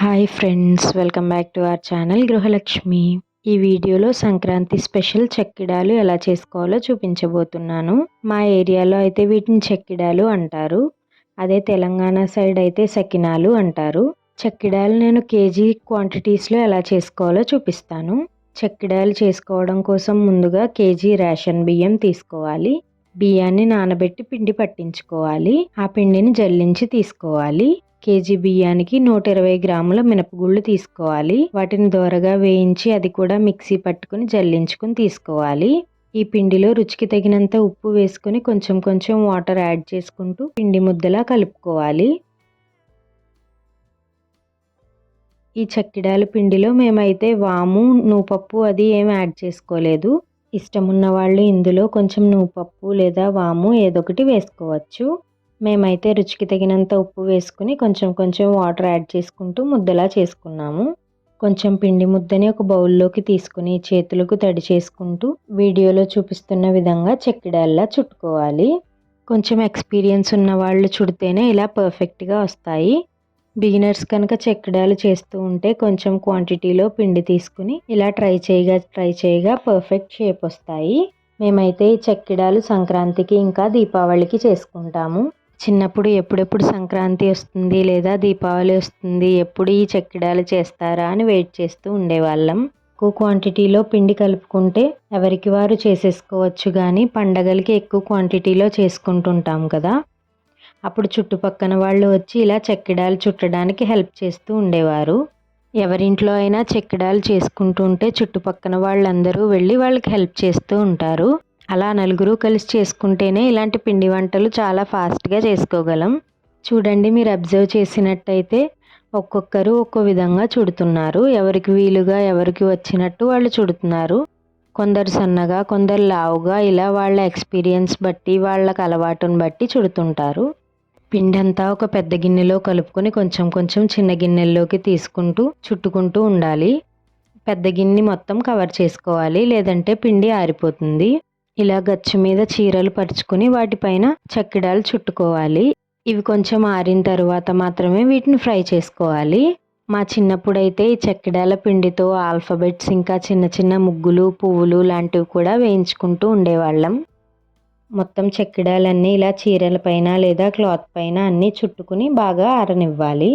Hi friends welcome back to our channel Gruhalakshmi ఈ వీడియోలో Sankranti special చెక్కిడాలు ఎలా చేసుకోవాలో చూపించబోతున్నాను. మా ఏరియాలో అయితే వీటిని చెక్కిడాలు అంటారు. అదే తెలంగాణ సైడ్ అయితే సకినాలు అంటారు. చెక్కిడాలు నేను కేజీ క్వాంటిటీస్లో ఎలా చేసుకోవాలో చూపిస్తాను. చెక్కిడాలు చేసుకోవడం కోసం ముందుగా కేజీ రేషన్ బియ్యం తీసుకోవాలి. బియ్యాన్ని నానబెట్టి పిండి పట్టించుకోవాలి. ఆ పిండిని జల్లించి తీసుకోవాలి. కేజీ బియ్యానికి నూట ఇరవై గ్రాముల మినపగుళ్ళు తీసుకోవాలి. వాటిని దోరగా వేయించి అది కూడా మిక్సీ పట్టుకుని జల్లించుకుని తీసుకోవాలి. ఈ పిండిలో రుచికి తగినంత ఉప్పు వేసుకుని కొంచెం కొంచెం వాటర్ యాడ్ చేసుకుంటూ పిండి ముద్దలా కలుపుకోవాలి. ఈ చక్కిడాల పిండిలో మేమైతే వాము నూపప్పు అది ఏం యాడ్ చేసుకోలేదు. ఇష్టం ఉన్న వాళ్ళు ఇందులో కొంచెం నూపప్పు లేదా వాము ఏదొకటి వేసుకోవచ్చు. మేమైతే రుచికి తగినంత ఉప్పు వేసుకుని కొంచెం కొంచెం వాటర్ యాడ్ చేసుకుంటూ ముద్దలా చేసుకున్నాము. కొంచెం పిండి ముద్దని ఒక బౌల్లోకి తీసుకుని చేతులకు తడి చేసుకుంటూ వీడియోలో చూపిస్తున్న విధంగా చెక్కిడాల్లా చుట్టుకోవాలి. కొంచెం ఎక్స్పీరియన్స్ ఉన్న వాళ్ళు చుడితేనే ఇలా పర్ఫెక్ట్గా వస్తాయి. బిగినర్స్ కనుక చెక్కడాలు చేస్తూ ఉంటే కొంచెం క్వాంటిటీలో పిండి తీసుకుని ఇలా ట్రై చేయగా ట్రై చేయగా పర్ఫెక్ట్ షేప్ వస్తాయి. మేమైతే ఈ చెక్కిడాలు సంక్రాంతికి ఇంకా దీపావళికి చేసుకుంటాము. చిన్నప్పుడు ఎప్పుడెప్పుడు సంక్రాంతి వస్తుంది లేదా దీపావళి వస్తుంది ఎప్పుడు ఈ చెక్కిడాలు చేస్తారా అని వెయిట్ చేస్తూ ఉండేవాళ్ళం. ఎక్కువ క్వాంటిటీలో పిండి కలుపుకుంటే ఎవరికి వారు చేసేసుకోవచ్చు కానీ పండగలకి ఎక్కువ క్వాంటిటీలో చేసుకుంటుంటాం కదా. అప్పుడు చుట్టుపక్కన వాళ్ళు వచ్చి ఇలా చెక్కిడాలు చుట్టడానికి హెల్ప్ చేస్తూ ఉండేవారు. ఎవరింట్లో అయినా చెక్కిడాలు చేసుకుంటుంటే చుట్టుపక్కన వాళ్ళందరూ వెళ్ళి వాళ్ళకి హెల్ప్ చేస్తూ ఉంటారు. అలా నలుగురు కలిసి చేసుకుంటేనే ఇలాంటి పిండి వంటలు చాలా ఫాస్ట్గా చేసుకోగలం. చూడండి మీరు అబ్జర్వ్ చేసినట్టయితే ఒక్కొక్కరు ఒక్కో విధంగా చుడుతున్నారు. ఎవరికి వీలుగా ఎవరికి వచ్చినట్టు వాళ్ళు చుడుతున్నారు. కొందరు సన్నగా కొందరు లావుగా ఇలా వాళ్ళ ఎక్స్పీరియన్స్ బట్టి వాళ్ళకి అలవాటును బట్టి చుడుతుంటారు. పిండి అంతా ఒక పెద్ద గిన్నెలో కలుపుకొని కొంచెం కొంచెం చిన్న గిన్నెల్లోకి తీసుకుంటూ చుట్టుకుంటూ ఉండాలి. పెద్ద గిన్నె మొత్తం కవర్ చేసుకోవాలి లేదంటే పిండి ఆరిపోతుంది. ఇలా గచ్చు మీద చీరలు పరుచుకుని వాటిపైన చక్కిడాలు చుట్టుకోవాలి. ఇవి కొంచెం ఆరిన తర్వాత మాత్రమే వీటిని ఫ్రై చేసుకోవాలి. మా చిన్నప్పుడైతే ఈ చెక్కిడాల పిండితో ఆల్ఫబెట్స్ ఇంకా చిన్న చిన్న ముగ్గులు పువ్వులు లాంటివి కూడా వేయించుకుంటూ ఉండేవాళ్ళం. మొత్తం చెక్కిడాలన్నీ ఇలా చీరల పైన లేదా క్లాత్ పైన అన్నీ చుట్టుకుని బాగా ఆరనివ్వాలి.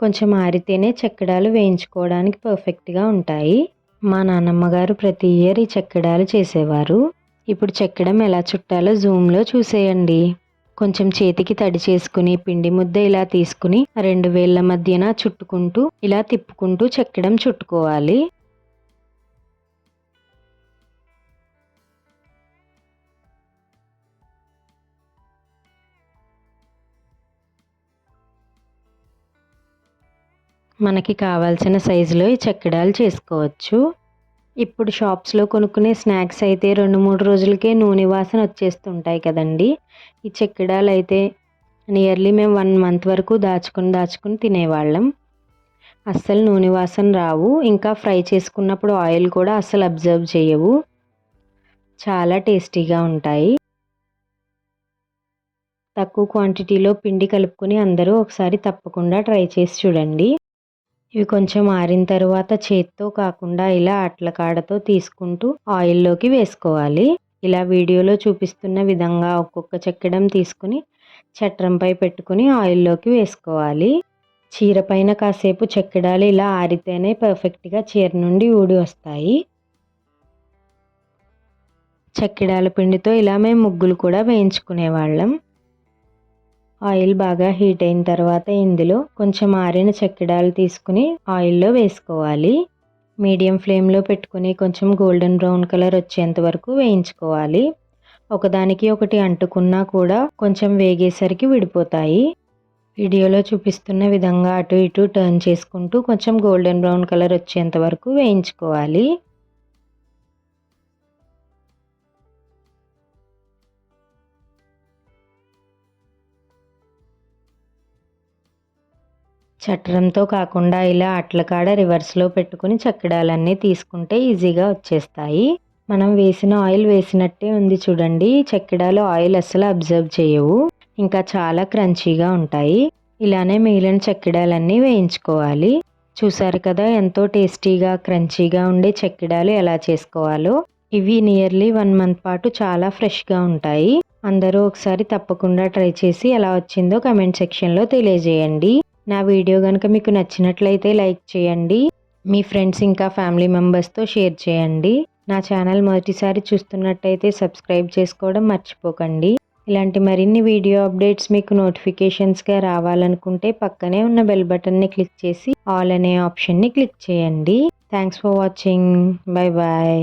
కొంచెం ఆరితేనే చెక్కిడాలు వేయించుకోవడానికి పర్ఫెక్ట్గా ఉంటాయి. మా నాన్నమ్మ గారు ప్రతి ఇయర్ ఈ చెక్కడాలు చేసేవారు. ఇప్పుడు చెక్కడం ఎలా చుట్టాలో జూమ్లో చూసేయండి. కొంచెం చేతికి తడి చేసుకుని పిండి ముద్ద ఇలా తీసుకుని రెండు వేళ్ళ మధ్యన చుట్టుకుంటూ ఇలా తిప్పుకుంటూ చెక్కడం చుట్టుకోవాలి. మనకి కావాల్సిన సైజులో ఈ చెక్కడాలు చేసుకోవచ్చు. ఇప్పుడు షాప్స్లో కొనుక్కునే స్నాక్స్ అయితే రెండు మూడు రోజులకే నూనె వాసన వచ్చేస్తుంటాయి కదండి. ఈ చెక్కిడాలు అయితే నియర్లీ మేము వన్ మంత్ వరకు దాచుకుని దాచుకుని తినేవాళ్ళం. అస్సలు నూనె వాసన రావు. ఇంకా ఫ్రై చేసుకున్నప్పుడు ఆయిల్ కూడా అస్సలు అబ్జర్వ్ చేయవు. చాలా టేస్టీగా ఉంటాయి. తక్కువ క్వాంటిటీలో పిండి కలుపుకొని అందరూ ఒకసారి తప్పకుండా ట్రై చేసి చూడండి. ఇవి కొంచెం ఆరిన తర్వాత చేత్తో కాకుండా ఇలా అట్ల కాడతో తీసుకుంటూ ఆయిల్లోకి వేసుకోవాలి. ఇలా వీడియోలో చూపిస్తున్న విధంగా ఒక్కొక్క చెక్కడం తీసుకుని చట్రంపై పెట్టుకుని ఆయిల్లోకి వేసుకోవాలి. చీర పైన కాసేపు చెక్కడాలు ఇలా ఆరితేనే పర్ఫెక్ట్గా చీర నుండి ఊడి వస్తాయి. చెక్కిడాల పిండితో ఇలా మేము ముగ్గులు కూడా వేయించుకునేవాళ్ళం. ఆయిల్ బాగా హీట్ అయిన తర్వాత ఇందులో కొంచెం ఆరిన చెక్కిడాలు తీసుకుని ఆయిల్లో వేసుకోవాలి. మీడియం ఫ్లేమ్లో పెట్టుకుని కొంచెం గోల్డెన్ బ్రౌన్ కలర్ వచ్చేంత వరకు వేయించుకోవాలి. ఒకదానికి ఒకటి అంటుకున్నా కూడా కొంచెం వేగేసరికి విడిపోతాయి. వీడియోలో చూపిస్తున్న విధంగా అటు ఇటు టర్న్ చేసుకుంటూ కొంచెం గోల్డెన్ బ్రౌన్ కలర్ వచ్చేంత వరకు వేయించుకోవాలి. చట్రంతో కాకుండా ఇలా అట్లకాడ రివర్స్లో పెట్టుకుని చక్కడాలన్నీ తీసుకుంటే ఈజీగా వచ్చేస్తాయి. మనం వేసిన ఆయిల్ వేసినట్టే ఉంది చూడండి. చెక్కడాలు ఆయిల్ అస్సలు అబ్జర్వ్ చేయవు. ఇంకా చాలా క్రంచీగా ఉంటాయి. ఇలానే మిగిలిన చెక్కడాలన్నీ వేయించుకోవాలి. చూసారు కదా ఎంతో టేస్టీగా క్రంచీగా ఉండే చెక్కిడాలు ఎలా చేసుకోవాలో. ఇవి నియర్లీ వన్ మంత్ పాటు చాలా ఫ్రెష్గా ఉంటాయి. అందరూ ఒకసారి తప్పకుండా ట్రై చేసి ఎలా వచ్చిందో కమెంట్ సెక్షన్లో తెలియజేయండి. నా వీడియో కనుక మీకు నచ్చినట్లయితే లైక్ చేయండి. మీ ఫ్రెండ్స్ ఇంకా ఫ్యామిలీ మెంబర్స్తో షేర్ చేయండి. నా ఛానల్ మొదటిసారి చూస్తున్నట్టయితే సబ్స్క్రైబ్ చేసుకోవడం మర్చిపోకండి. ఇలాంటి మరిన్ని వీడియో అప్డేట్స్ మీకు నోటిఫికేషన్స్గా రావాలనుకుంటే పక్కనే ఉన్న బెల్ బటన్ని క్లిక్ చేసి ఆల్ అనే ఆప్షన్ని క్లిక్ చేయండి. Thanks for watching. Bye bye.